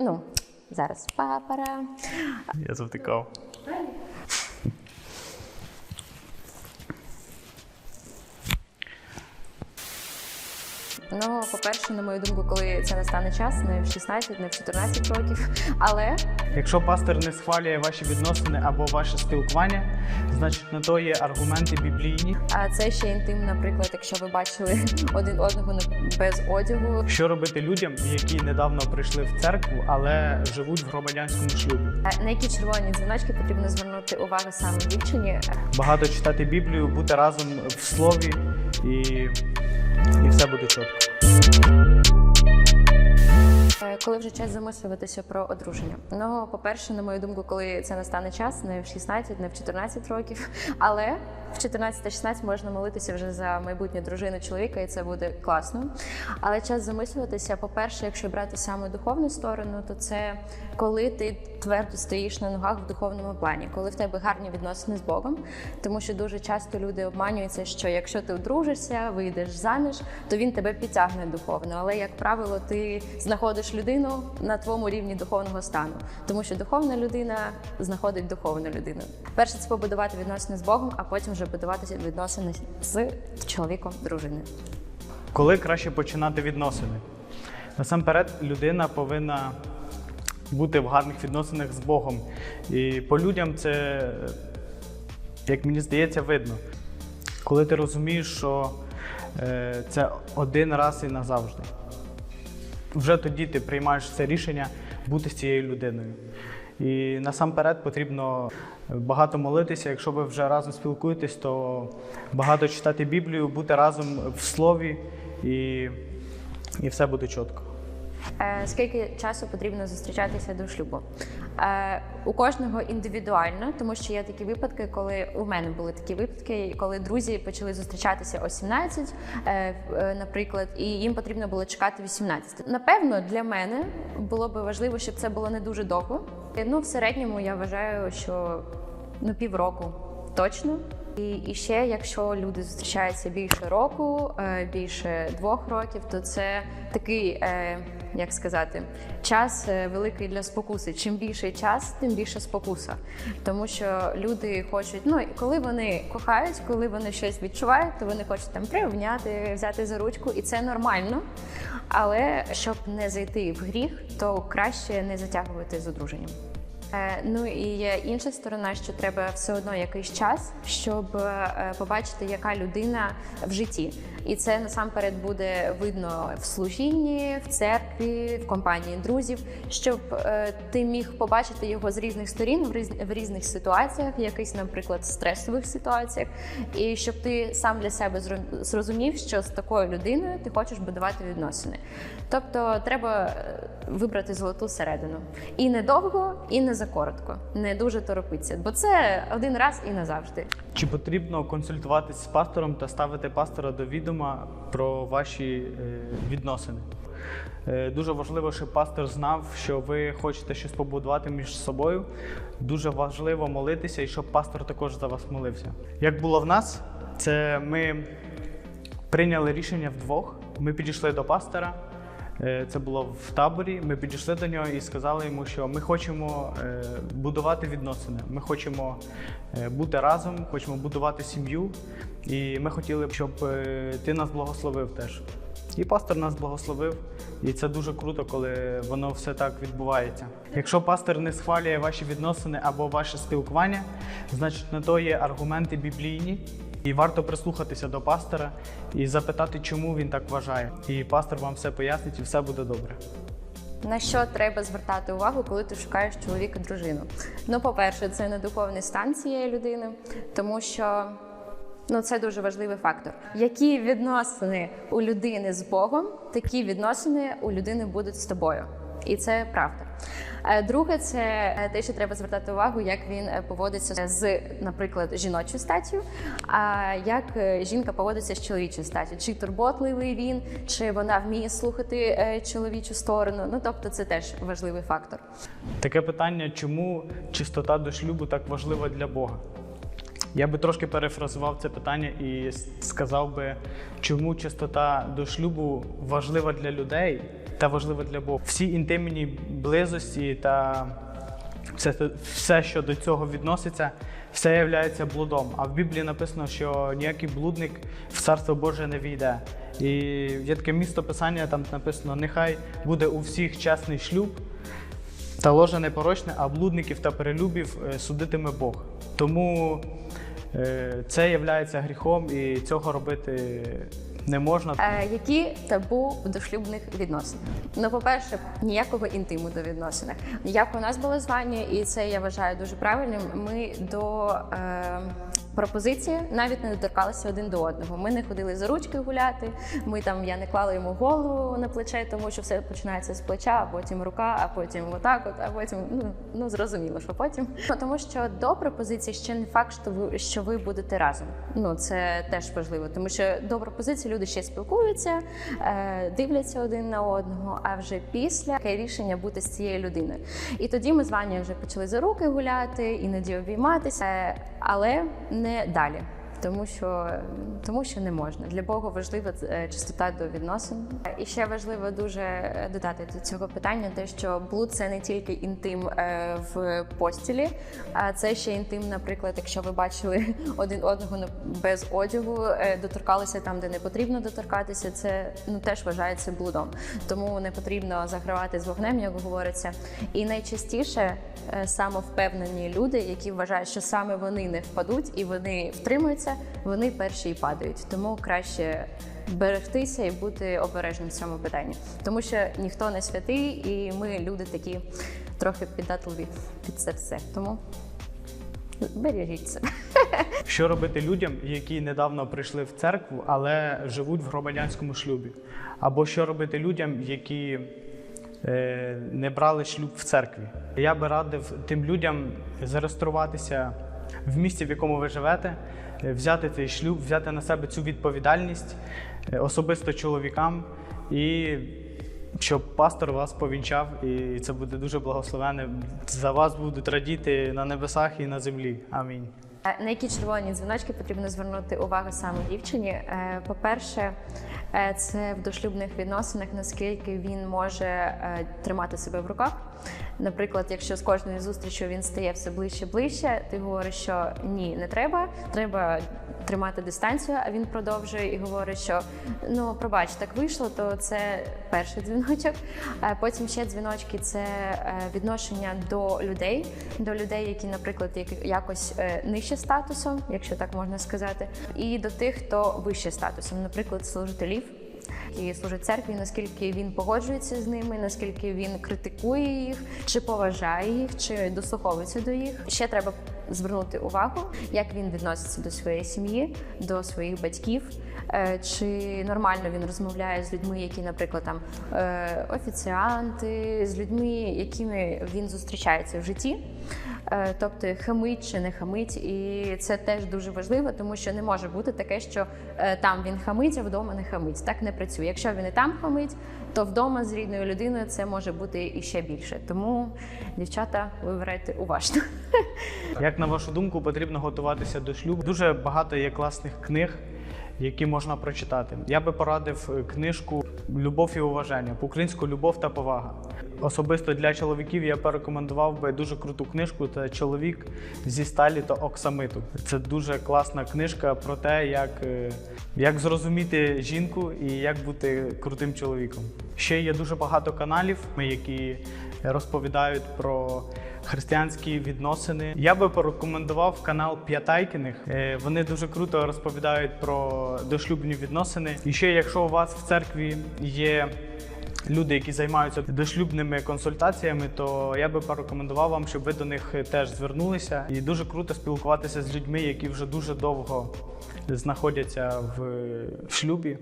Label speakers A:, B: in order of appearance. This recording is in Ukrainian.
A: ну зараз папара.
B: Я завтикав.
A: Ну, по-перше, на мою думку, коли це настане час, не в 16, не в 14 років. Але
B: Якщо пастор не схвалює ваші відносини або ваше спілкування, значить на то є аргументи біблійні.
A: а це ще інтим, наприклад, якщо ви бачили один одного без одягу.
B: Що робити людям, які недавно прийшли в церкву, але живуть в громадянському шлюбі?
A: На які червоні дзвіночки потрібно звернути увагу саме дівчині.
B: Багато читати Біблію, бути разом в слові і, і все буде чітко.
A: Е, Коли вже час замислюватися про одруження. Ну, по-перше, на мою думку, коли це настане час, не в 16, не в 14 років, але в 14-16 можна молитися вже за майбутню дружину чоловіка, і це буде класно. Але час замислюватися, по-перше, якщо брати саме духовну сторону, то це коли ти твердо стоїш на ногах в духовному плані, коли в тебе гарні відносини з Богом, тому що дуже часто люди обманюються, що якщо ти одружишся, вийдеш заміж, то він тебе підтягне духовно. Але як правило, ти знаходиш людину на твоєму рівні духовного стану, тому що духовна людина знаходить духовну людину. Перше це побудувати відносини з Богом, а потім вже будувати відносини з чоловіком, дружиною.
B: Коли краще починати відносини? Насамперед, людина повинна бути в гарних відносинах з Богом. І по людям це, як мені здається, видно. Коли ти розумієш, що е, це один раз і назавжди. Вже тоді ти приймаєш це рішення бути з цією людиною. І насамперед потрібно багато молитися. Якщо ви вже разом спілкуєтесь, то багато читати Біблію, бути разом в слові і, і все буде чітко.
A: Е, Скільки часу потрібно зустрічатися до шлюбу? Е, У кожного індивідуально, тому що є такі випадки, коли у мене були такі випадки, коли друзі почали зустрічатися о 17, е, наприклад, і їм потрібно було чекати 18. Напевно, для мене було би важливо, щоб це було не дуже довго. Ну, в середньому я вважаю, що ну півроку точно. І, і ще, якщо люди зустрічаються більше року, більше двох років, то це такий, як сказати, час е, великий для спокуси. Чим більший час, тим більше спокуса. Тому що люди хочуть, ну коли вони кохають, коли вони щось відчувають, то вони хочуть там приобняти, взяти за ручку, і це нормально. Але щоб не зайти в гріх, то краще не затягувати з одруженням. Е, Ну і є інша сторона, що треба все одно якийсь час, щоб е, побачити, яка людина в житті. І це насамперед буде видно в служінні, в церкві, в компанії друзів, щоб е, ти міг побачити його з різних сторін, в різ- в різних ситуаціях, в якихось, наприклад, стресових ситуаціях, і щоб ти сам для себе зро- зрозумів, що з такою людиною ти хочеш будувати відносини. Тобто треба е, вибрати золоту середину. І не довго, і не закоротко. Не дуже торопитися, бо це один раз і назавжди.
B: Чи потрібно консультуватись з пастором та ставити пастора до відома про ваші е, відносини? Е, Дуже важливо, щоб пастор знав, що ви хочете щось побудувати між собою. Дуже важливо молитися і щоб пастор також за вас молився. Як було в нас, це ми прийняли рішення вдвох. Ми підійшли до пастора. Е, Це було в таборі. Ми підійшли до нього і сказали йому, що ми хочемо е, будувати відносини. Ми хочемо е, бути разом, хочемо будувати сім'ю. І ми хотіли б, щоб ти нас благословив теж. І пастор нас благословив, і це дуже круто, коли воно все так відбувається. Якщо пастор не схвалює ваші відносини або ваше спілкування, значить на то є аргументи біблійні. І варто прислухатися до пастора і запитати, чому він так вважає. І пастор вам все пояснить, і все буде добре.
A: На що треба звертати увагу, коли ти шукаєш чоловіка дружину? Ну, по-перше, це не духовний стан цієї людини, тому що ну, це дуже важливий фактор. Які відносини у людини з Богом, такі відносини у людини будуть з тобою. І це правда. Е, Друге, це е, те, що треба звертати увагу, як він е, поводиться з, наприклад, жіночою статтю, а як жінка поводиться з чоловічою статтю. Чи турботливий він, чи вона вміє слухати чоловічу сторону. Ну тобто, це теж важливий фактор.
B: Таке питання, чому чистота до шлюбу так важлива для Бога? Я би трошки перефразував це питання і сказав би, чому чистота до шлюбу важлива для людей, та важливе для Бога. Всі інтимні близості та все, все, що до цього відноситься, все є блудом. А в Біблії написано, що ніякий блудник в царство Боже не війде. І є таке місто писання, там написано: нехай буде у всіх чесний шлюб, та ложа непорочне, а блудників та перелюбів е, судитиме Бог. Тому е, це є гріхом і цього робити не можна.
A: Е, які табу в дошлюбних відносинах? Ну, по-перше, ніякого інтиму до відносинах. Як у нас було звання, і це я вважаю дуже правильним. Ми до е, пропозиції навіть не доторкалися один до одного. Ми не ходили за ручки гуляти. Ми там я не клала йому голову на плече, тому що все починається з плеча, а потім рука, а потім отак, от, а потім ну, ну зрозуміло, що потім. Ну, Тому що до пропозиції ще не факт, що ви що ви будете разом. Ну це теж важливо, тому що до пропозиції люди ще спілкуються, е, дивляться один на одного. А вже після таке рішення бути з цією людиною. І тоді ми з вами вже почали за руки гуляти, іноді обійматися, але не далі. Тому що тому що не можна для Бога важлива е, чистота до відносин. І ще важливо дуже е, додати до цього питання, те, що блуд це не тільки інтим е, в постілі, а це ще інтим, наприклад, якщо ви бачили один одного без одягу, доторкалися там, де не потрібно доторкатися. Це ну теж вважається блудом. Тому не потрібно загравати з вогнем, як говориться. І найчастіше самовпевнені люди, які вважають, що саме вони не впадуть і вони втримуються, вони перші і падають. Тому краще берегтися і бути обережним в цьому питанні, тому що ніхто не святий, і ми люди такі трохи піддатливі під це все. Тому бережіть.
B: Що робити людям, які недавно прийшли в церкву, але живуть в громадянському шлюбі? Або що робити людям, які е, не брали шлюб в церкві? Я би радив тим людям зареєструватися в місті, в якому ви живете, е, взяти цей шлюб, взяти на себе цю відповідальність, е, особисто чоловікам, і щоб пастор вас повінчав, і це буде дуже благословенне. За вас будуть радіти на небесах і на землі. Амінь.
A: Е, На які червоні дзвіночки потрібно звернути увагу саме дівчині? По-перше, це в дошлюбних відносинах, наскільки він може тримати себе в руках. Наприклад, якщо з кожною зустрічю він стає все ближче ближче, ти говориш, що ні, не треба, треба тримати дистанцію, а він продовжує і говорить, що ну пробач, так вийшло, то це перший дзвіночок. Е, Потім ще дзвіночки це е, відношення до людей, до людей, які, наприклад, як- якось е, нижче статусом, якщо так можна сказати, і до тих, хто вище статусом, наприклад, служителів. Які служать церкві, наскільки він погоджується з ними, наскільки він критикує їх, чи поважає їх, чи дослуховується до їх. Ще треба звернути увагу, як він відноситься до своєї сім'ї, до своїх батьків, е, чи нормально він розмовляє з людьми, які, наприклад, там е, офіціанти, з людьми, якими він зустрічається в житті. Е, Тобто хамить чи не хамить, і це теж дуже важливо, тому що не може бути таке, що там він хамить, а вдома не хамить. Так не працює. Якщо він і там хамить, то вдома з рідною людиною це може бути і ще більше. Тому, дівчата, вибирайте уважно.
B: Як на вашу думку, потрібно готуватися до шлюбу? Дуже багато є класних книг, які можна прочитати. Я би порадив е, книжку Любов і уваження по-українську Любов та повага. Особисто для чоловіків я порекомендував би дуже круту книжку. Це чоловік зі сталі та оксамиту. Це дуже класна книжка про те, як, е, як зрозуміти жінку і як бути крутим чоловіком. Ще є дуже багато каналів, які розповідають про християнські відносини. Я би порекомендував канал П'ятайкіних. Е, Вони дуже круто розповідають про дошлюбні відносини. І ще, якщо у вас в церкві є люди, які займаються дошлюбними консультаціями, то я би порекомендував вам, щоб ви до них теж звернулися. І дуже круто спілкуватися з людьми, які вже дуже довго знаходяться в в шлюбі.